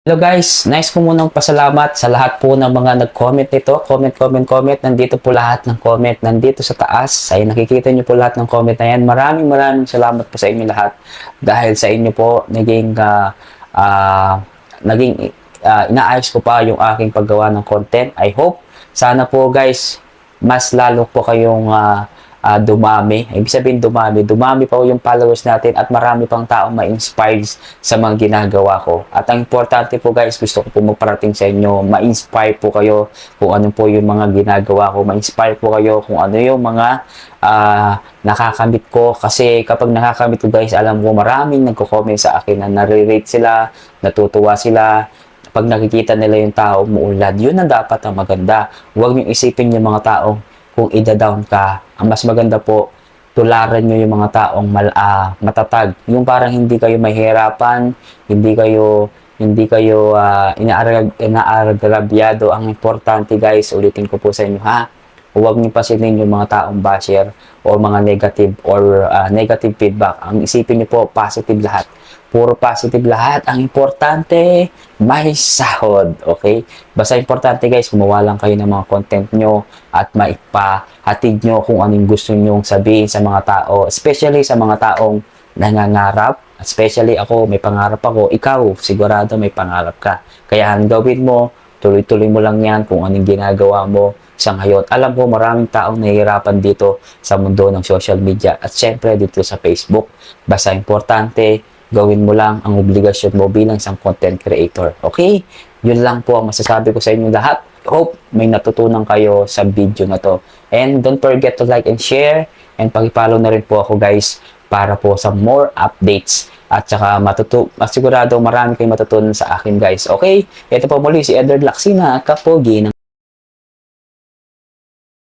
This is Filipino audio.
Hello guys, nice po munang pasalamat sa lahat po ng mga nag-comment nito. Comment, comment, comment. Nandito po lahat ng comment. Nandito sa taas. Ay nakikita niyo po lahat ng comment na yan. Maraming maraming salamat po sa inyo lahat. Dahil sa inyo po, naging, ah, ah, naging ah, inaayos ko pa yung aking paggawa ng content. I hope, sana po guys, mas lalo po kayong ah, ah, dumami. Ibig sabihin dumami. Dumami pa yung followers natin at marami pang taong ma-inspired sa mga ginagawa ko. At ang importante po guys, gusto ko po magparating sa inyo, ma-inspire po kayo kung ano po yung mga ginagawa ko. Ma-inspire po kayo kung ano yung mga ah, nakakamit ko. Kasi kapag nakakamit ko guys, alam ko maraming nagko-comment sa akin na nare-rate sila, natutuwa sila, pag nakikita nila yung tao umuulad, yun ang dapat ang maganda. Huwag niyo isipin yung mga taong kung ida-down ka. Ang mas maganda po, tularan nyo yung mga taong mal, ah, matatag. Yung parang hindi kayo mahirapan, hindi kayo hindi kayo uh, inaaragrabyado. Ang importante guys, ulitin ko po sa inyo ha, huwag niyo pasinin yung mga taong basher o mga negative or ah, negative feedback. Ang isipin niyo po, positive lahat. Puro positive lahat. Ang importante, may sahod. Okay? Basta importante guys, gumawa lang kayo ng mga content nyo at maipahatid nyo kung anong gusto nyong sabihin sa mga tao. Especially sa mga taong nangangarap. Especially ako, may pangarap ako. Ikaw, sigurado may pangarap ka. Kaya ang gawin mo, tuloy-tuloy mo lang yan kung anong ginagawa mo sa ngayon. Alam ko maraming taong nahihirapan dito sa mundo ng social media at syempre dito sa Facebook. Basta importante, gawin mo lang ang obligasyon mo bilang isang content creator. Okay? Yun lang po ang masasabi ko sa inyo lahat. Hope may natutunan kayo sa video na to. And don't forget to like and share. And pag-follow na rin po ako guys para po sa more updates. At saka matutu masigurado marami kayong matutunan sa akin guys. Okay? Ito po muli si Edward Laksina, Kapogi ng